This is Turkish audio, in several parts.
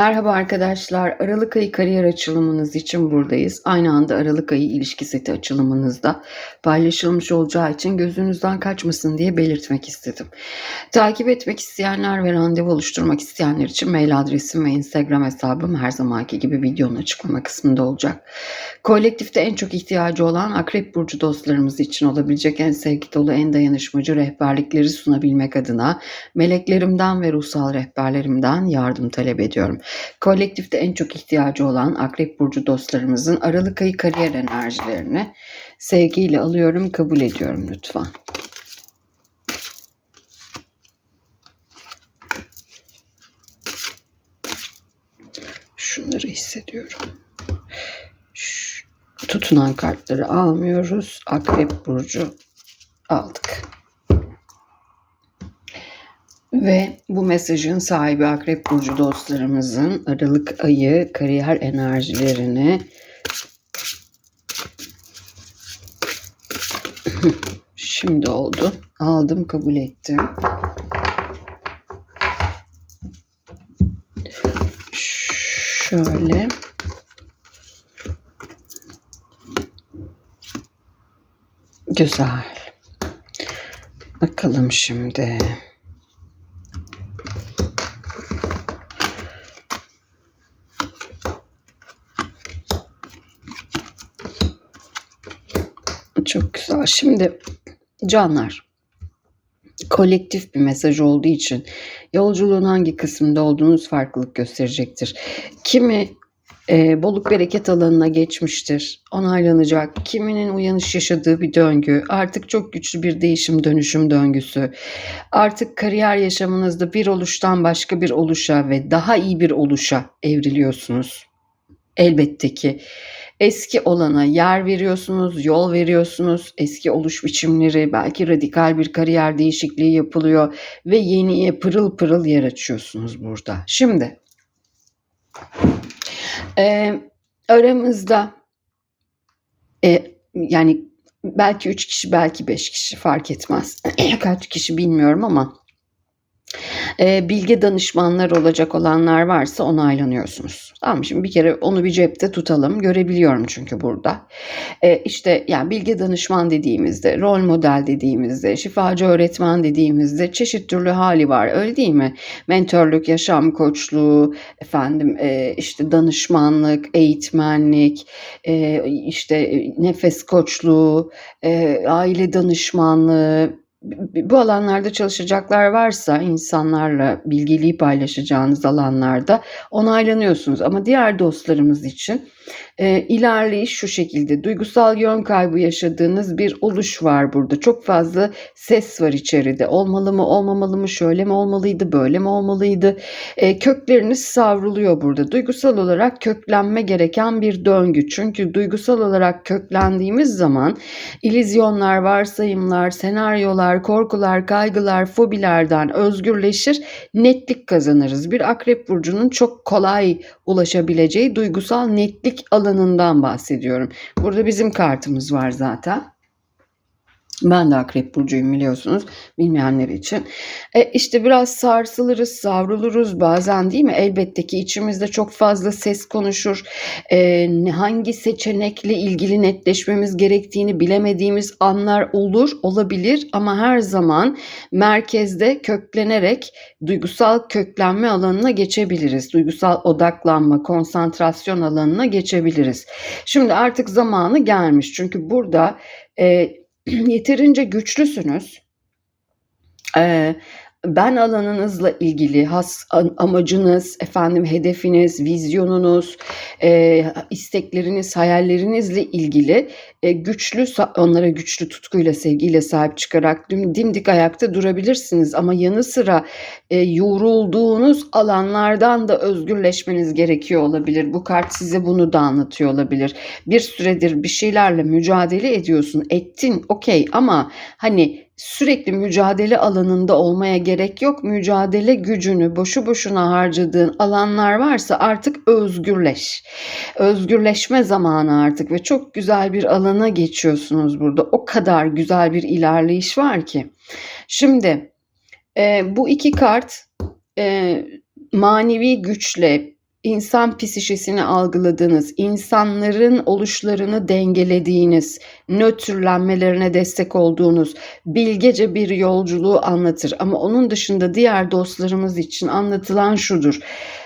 Merhaba arkadaşlar. Aralık ayı kariyer açılımınız için buradayız. Aynı anda Aralık ayı ilişki seti açılımınızda paylaşılmış olacağı için gözünüzden kaçmasın diye belirtmek istedim. Takip etmek isteyenler ve randevu oluşturmak isteyenler için mail adresim ve Instagram hesabım her zamanki gibi videonun açıklama kısmında olacak. Kolektifte en çok ihtiyacı olan Akrep Burcu dostlarımız için olabilecek en sevgi dolu, en dayanışmacı rehberlikleri sunabilmek adına meleklerimden ve ruhsal rehberlerimden yardım talep ediyorum. Kolektifte en çok ihtiyacı olan Akrep Burcu dostlarımızın Aralık ayı kariyer enerjilerini sevgiyle alıyorum, kabul ediyorum lütfen. Şunları hissediyorum. Şu tutunan kartları almıyoruz. Akrep Burcu aldık. Ve bu mesajın sahibi Akrep Burcu dostlarımızın Aralık ayı kariyer enerjilerini şimdi oldu. Aldım, kabul ettim. Şöyle. Güzel. Bakalım şimdi. Şimdi canlar kolektif bir mesaj olduğu için yolculuğun hangi kısmında olduğunuz farklılık gösterecektir. Kimi e, bolluk bereket alanına geçmiştir, onaylanacak. Kiminin uyanış yaşadığı bir döngü, artık çok güçlü bir değişim dönüşüm döngüsü. Artık kariyer yaşamınızda bir oluştan başka bir oluşa ve daha iyi bir oluşa evriliyorsunuz. Elbette ki eski olana yer veriyorsunuz, yol veriyorsunuz. Eski oluş biçimleri, belki radikal bir kariyer değişikliği yapılıyor ve yeniye pırıl pırıl yer açıyorsunuz burada. Şimdi e, aramızda e, yani belki üç kişi belki beş kişi fark etmez. Kaç kişi bilmiyorum ama e, bilge danışmanlar olacak olanlar varsa onaylanıyorsunuz. Tamam şimdi bir kere onu bir cepte tutalım. Görebiliyorum çünkü burada. E, işte yani bilge danışman dediğimizde, rol model dediğimizde, şifacı öğretmen dediğimizde çeşit türlü hali var. Öyle değil mi? Mentörlük, yaşam koçluğu, efendim e, işte danışmanlık, eğitmenlik, e, işte nefes koçluğu, e, aile danışmanlığı, bu alanlarda çalışacaklar varsa insanlarla bilgiliği paylaşacağınız alanlarda onaylanıyorsunuz. Ama diğer dostlarımız için e, ilerleyiş şu şekilde. Duygusal yön kaybı yaşadığınız bir oluş var burada. Çok fazla ses var içeride. Olmalı mı, olmamalı mı, şöyle mi olmalıydı, böyle mi olmalıydı? E, kökleriniz savruluyor burada. Duygusal olarak köklenme gereken bir döngü. Çünkü duygusal olarak köklendiğimiz zaman ilizyonlar, varsayımlar, senaryolar, korkular, kaygılar, fobilerden özgürleşir, netlik kazanırız. Bir akrep burcunun çok kolay ulaşabileceği duygusal netlik alanından bahsediyorum. Burada bizim kartımız var zaten. Ben de akrep burcuyum biliyorsunuz bilmeyenler için. E işte biraz sarsılırız, savruluruz bazen değil mi? Elbette ki içimizde çok fazla ses konuşur. E, hangi seçenekle ilgili netleşmemiz gerektiğini bilemediğimiz anlar olur, olabilir ama her zaman merkezde köklenerek duygusal köklenme alanına geçebiliriz. Duygusal odaklanma, konsantrasyon alanına geçebiliriz. Şimdi artık zamanı gelmiş. Çünkü burada e, yeterince güçlüsünüz. Ee, ben alanınızla ilgili has amacınız, efendim hedefiniz, vizyonunuz, e, istekleriniz, hayallerinizle ilgili e, güçlü onlara güçlü tutkuyla, sevgiyle sahip çıkarak dim, dimdik ayakta durabilirsiniz ama yanı sıra e, yorulduğunuz alanlardan da özgürleşmeniz gerekiyor olabilir. Bu kart size bunu da anlatıyor olabilir. Bir süredir bir şeylerle mücadele ediyorsun, ettin, okey ama hani sürekli mücadele alanında olmaya gerek yok. Mücadele gücünü boşu boşuna harcadığın alanlar varsa artık özgürleş. Özgürleşme zamanı artık ve çok güzel bir alana geçiyorsunuz burada. O kadar güzel bir ilerleyiş var ki. Şimdi e, bu iki kart e, manevi güçle insan psişesini algıladığınız, insanların oluşlarını dengelediğiniz, nötrlenmelerine destek olduğunuz bilgece bir yolculuğu anlatır. Ama onun dışında diğer dostlarımız için anlatılan şudur.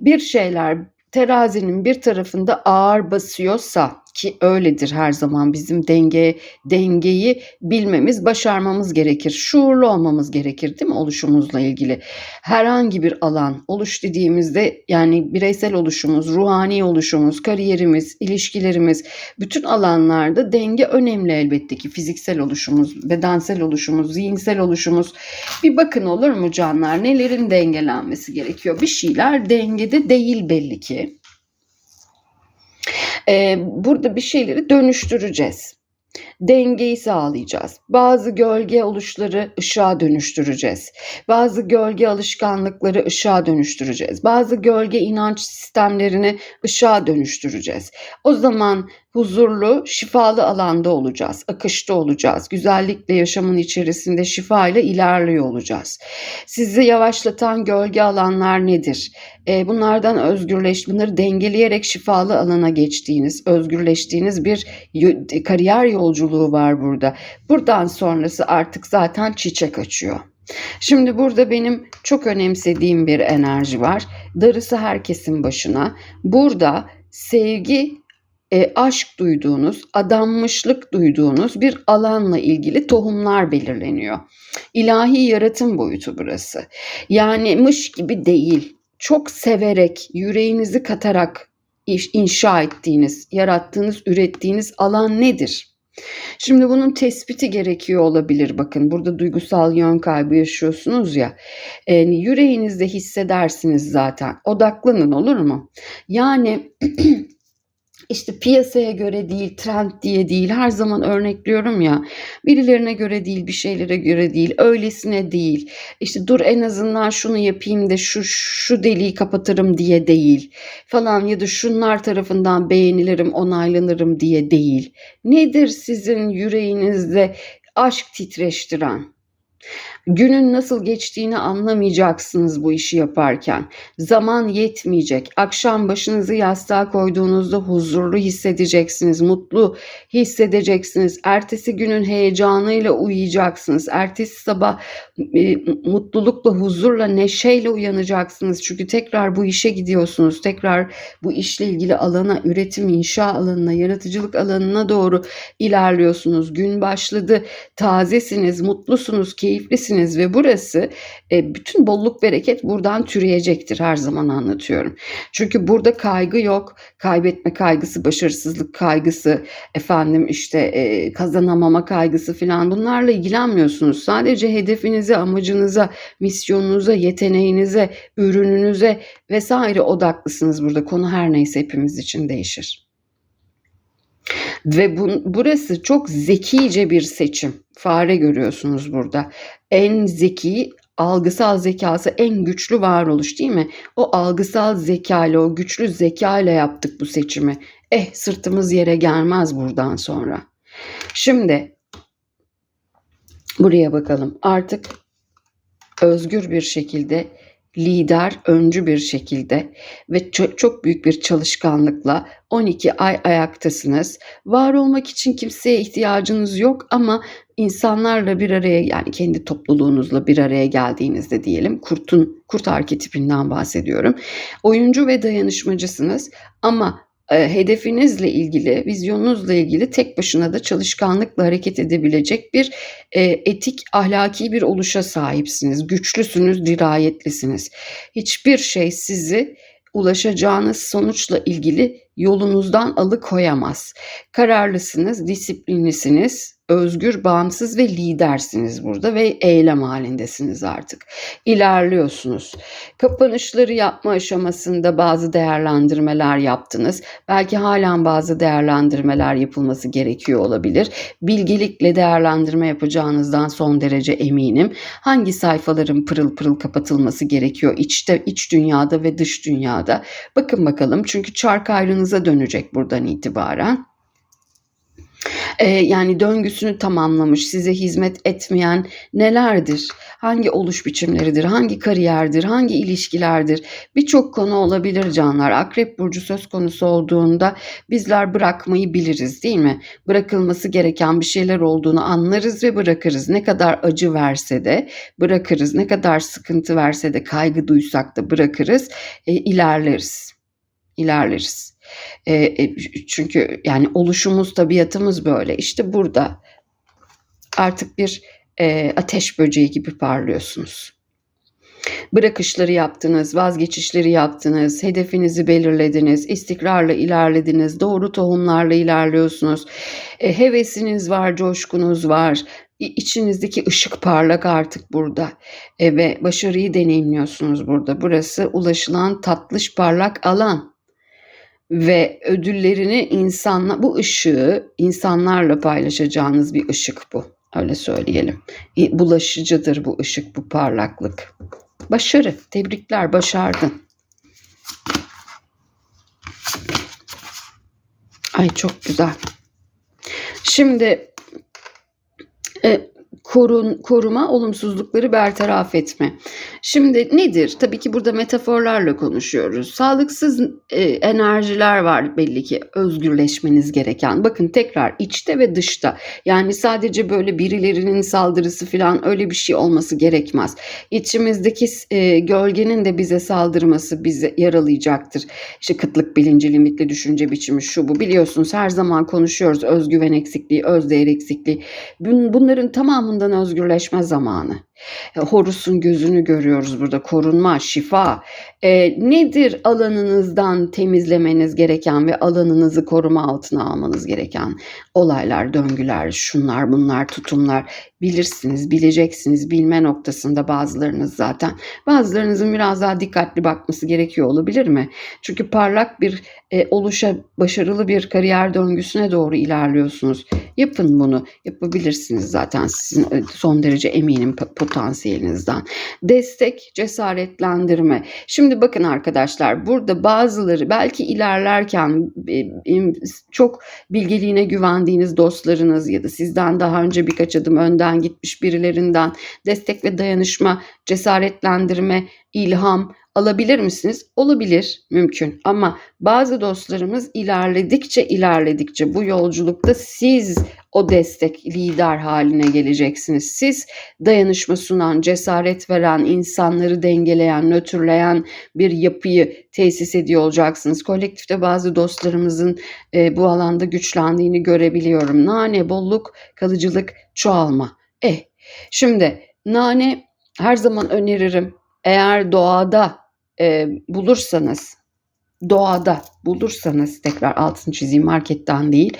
Bir şeyler terazinin bir tarafında ağır basıyorsa ki öyledir her zaman bizim denge dengeyi bilmemiz, başarmamız gerekir. Şuurlu olmamız gerekir değil mi oluşumuzla ilgili? Herhangi bir alan, oluş dediğimizde yani bireysel oluşumuz, ruhani oluşumuz, kariyerimiz, ilişkilerimiz, bütün alanlarda denge önemli elbette ki. Fiziksel oluşumuz, bedensel oluşumuz, zihinsel oluşumuz. Bir bakın olur mu canlar? Nelerin dengelenmesi gerekiyor? Bir şeyler dengede değil belli ki. Ee, burada bir şeyleri dönüştüreceğiz. Dengeyi sağlayacağız. Bazı gölge oluşları ışığa dönüştüreceğiz. Bazı gölge alışkanlıkları ışığa dönüştüreceğiz. Bazı gölge inanç sistemlerini ışığa dönüştüreceğiz. O zaman huzurlu, şifalı alanda olacağız, akışta olacağız. Güzellikle yaşamın içerisinde şifayla ilerliyor olacağız. Sizi yavaşlatan gölge alanlar nedir? E, bunlardan özgürleş, dengeleyerek şifalı alana geçtiğiniz, özgürleştiğiniz bir kariyer yolculuğu var burada. Buradan sonrası artık zaten çiçek açıyor. Şimdi burada benim çok önemsediğim bir enerji var. Darısı herkesin başına. Burada sevgi e, aşk duyduğunuz, adanmışlık duyduğunuz bir alanla ilgili tohumlar belirleniyor. İlahi yaratım boyutu burası. Yani mış gibi değil. Çok severek, yüreğinizi katarak inşa ettiğiniz, yarattığınız, ürettiğiniz alan nedir? Şimdi bunun tespiti gerekiyor olabilir. Bakın burada duygusal yön kaybı yaşıyorsunuz ya. E, yüreğinizde hissedersiniz zaten. Odaklanın olur mu? Yani işte piyasaya göre değil, trend diye değil. Her zaman örnekliyorum ya. Birilerine göre değil, bir şeylere göre değil, öylesine değil. İşte dur en azından şunu yapayım da şu şu deliği kapatırım diye değil falan ya da şunlar tarafından beğenilirim, onaylanırım diye değil. Nedir sizin yüreğinizde aşk titreştiren? Günün nasıl geçtiğini anlamayacaksınız bu işi yaparken. Zaman yetmeyecek. Akşam başınızı yastığa koyduğunuzda huzurlu hissedeceksiniz, mutlu hissedeceksiniz. Ertesi günün heyecanıyla uyuyacaksınız. Ertesi sabah e, mutlulukla, huzurla, neşeyle uyanacaksınız. Çünkü tekrar bu işe gidiyorsunuz. Tekrar bu işle ilgili alana, üretim, inşa alanına, yaratıcılık alanına doğru ilerliyorsunuz. Gün başladı, tazesiniz, mutlusunuz, keyiflisiniz edeceksiniz ve burası e, bütün bolluk bereket buradan türeyecektir her zaman anlatıyorum. Çünkü burada kaygı yok. Kaybetme kaygısı, başarısızlık kaygısı, efendim işte e, kazanamama kaygısı falan bunlarla ilgilenmiyorsunuz. Sadece hedefinize, amacınıza, misyonunuza, yeteneğinize, ürününüze vesaire odaklısınız burada. Konu her neyse hepimiz için değişir. Ve bu, burası çok zekice bir seçim. Fare görüyorsunuz burada. En zeki algısal zekası en güçlü varoluş değil mi? O algısal zekayla, o güçlü zekayla yaptık bu seçimi. Eh sırtımız yere gelmez buradan sonra. Şimdi buraya bakalım. Artık özgür bir şekilde lider, öncü bir şekilde ve çok, çok büyük bir çalışkanlıkla 12 ay ayaktasınız. Var olmak için kimseye ihtiyacınız yok ama insanlarla bir araya yani kendi topluluğunuzla bir araya geldiğinizde diyelim kurtun kurt arketipinden bahsediyorum. Oyuncu ve dayanışmacısınız ama hedefinizle ilgili, vizyonunuzla ilgili tek başına da çalışkanlıkla hareket edebilecek bir e, etik, ahlaki bir oluşa sahipsiniz. Güçlüsünüz, dirayetlisiniz. Hiçbir şey sizi ulaşacağınız sonuçla ilgili yolunuzdan alıkoyamaz. Kararlısınız, disiplinlisiniz, özgür, bağımsız ve lidersiniz burada ve eylem halindesiniz artık. İlerliyorsunuz. Kapanışları yapma aşamasında bazı değerlendirmeler yaptınız. Belki halen bazı değerlendirmeler yapılması gerekiyor olabilir. Bilgelikle değerlendirme yapacağınızdan son derece eminim. Hangi sayfaların pırıl pırıl kapatılması gerekiyor içte, iç dünyada ve dış dünyada? Bakın bakalım çünkü çark ayrınıza dönecek buradan itibaren. Eee, yani döngüsünü tamamlamış, size hizmet etmeyen nelerdir? Hangi oluş biçimleridir? Hangi kariyerdir? Hangi ilişkilerdir? Birçok konu olabilir canlar. Akrep burcu söz konusu olduğunda bizler bırakmayı biliriz, değil mi? Bırakılması gereken bir şeyler olduğunu anlarız ve bırakırız. Ne kadar acı verse de bırakırız. Ne kadar sıkıntı verse de kaygı duysak da bırakırız. E, ilerleriz. İlerleriz. E, e, çünkü yani oluşumuz, tabiatımız böyle. İşte burada artık bir e, ateş böceği gibi parlıyorsunuz. Bırakışları yaptınız, vazgeçişleri yaptınız, hedefinizi belirlediniz, istikrarla ilerlediniz, doğru tohumlarla ilerliyorsunuz. E, hevesiniz var, coşkunuz var. İçinizdeki ışık parlak artık burada E, ve başarıyı deneyimliyorsunuz burada. Burası ulaşılan tatlış parlak alan ve ödüllerini insanla bu ışığı insanlarla paylaşacağınız bir ışık bu. Öyle söyleyelim. İ- Bulaşıcıdır bu ışık, bu parlaklık. Başarı. Tebrikler, başardın. Ay çok güzel. Şimdi e, korun, koruma, olumsuzlukları bertaraf etme. Şimdi nedir? Tabii ki burada metaforlarla konuşuyoruz. Sağlıksız e, enerjiler var belli ki özgürleşmeniz gereken. Bakın tekrar içte ve dışta. Yani sadece böyle birilerinin saldırısı falan öyle bir şey olması gerekmez. İçimizdeki e, gölgenin de bize saldırması bizi yaralayacaktır. İşte kıtlık bilinci, limitli düşünce biçimi şu bu. Biliyorsunuz her zaman konuşuyoruz özgüven eksikliği, özdeğer eksikliği. Bun- Bunların tamamından özgürleşme zamanı. E, Horus'un gözünü görüyoruz burada. Korunma, şifa. E, nedir alanınızdan temizlemeniz gereken ve alanınızı koruma altına almanız gereken olaylar, döngüler, şunlar, bunlar, tutumlar bilirsiniz, bileceksiniz. Bilme noktasında bazılarınız zaten. Bazılarınızın biraz daha dikkatli bakması gerekiyor olabilir mi? Çünkü parlak bir e, oluşa, başarılı bir kariyer döngüsüne doğru ilerliyorsunuz. Yapın bunu. Yapabilirsiniz zaten. Sizin e, son derece eminim potansiyelinizden. Destek, cesaretlendirme. Şimdi bakın arkadaşlar burada bazıları belki ilerlerken e, çok bilgeliğine güvendiğiniz dostlarınız ya da sizden daha önce birkaç adım önden gitmiş birilerinden destek ve dayanışma, cesaretlendirme, ilham alabilir misiniz? Olabilir, mümkün. Ama bazı dostlarımız ilerledikçe ilerledikçe bu yolculukta siz o destek lider haline geleceksiniz. Siz dayanışma sunan, cesaret veren, insanları dengeleyen, nötrleyen bir yapıyı tesis ediyor olacaksınız. Kolektifte bazı dostlarımızın e, bu alanda güçlendiğini görebiliyorum. Nane, bolluk, kalıcılık, çoğalma. Eh, şimdi nane her zaman öneririm. Eğer doğada e, bulursanız, doğada bulursanız tekrar altını çizeyim marketten değil.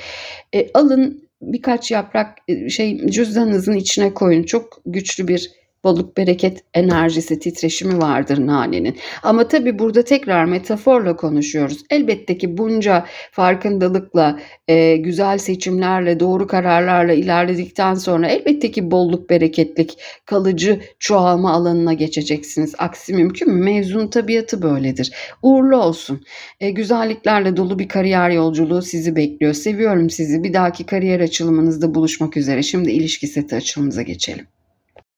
E, alın birkaç yaprak e, şey cüzdanınızın içine koyun. Çok güçlü bir bolluk bereket enerjisi titreşimi vardır nanenin. Ama tabii burada tekrar metaforla konuşuyoruz. Elbette ki bunca farkındalıkla, e, güzel seçimlerle, doğru kararlarla ilerledikten sonra elbette ki bolluk bereketlik, kalıcı çoğalma alanına geçeceksiniz. Aksi mümkün mü? Mevzunun tabiatı böyledir. Uğurlu olsun. E, güzelliklerle dolu bir kariyer yolculuğu sizi bekliyor. Seviyorum sizi. Bir dahaki kariyer açılımınızda buluşmak üzere. Şimdi ilişki seti açılımıza geçelim.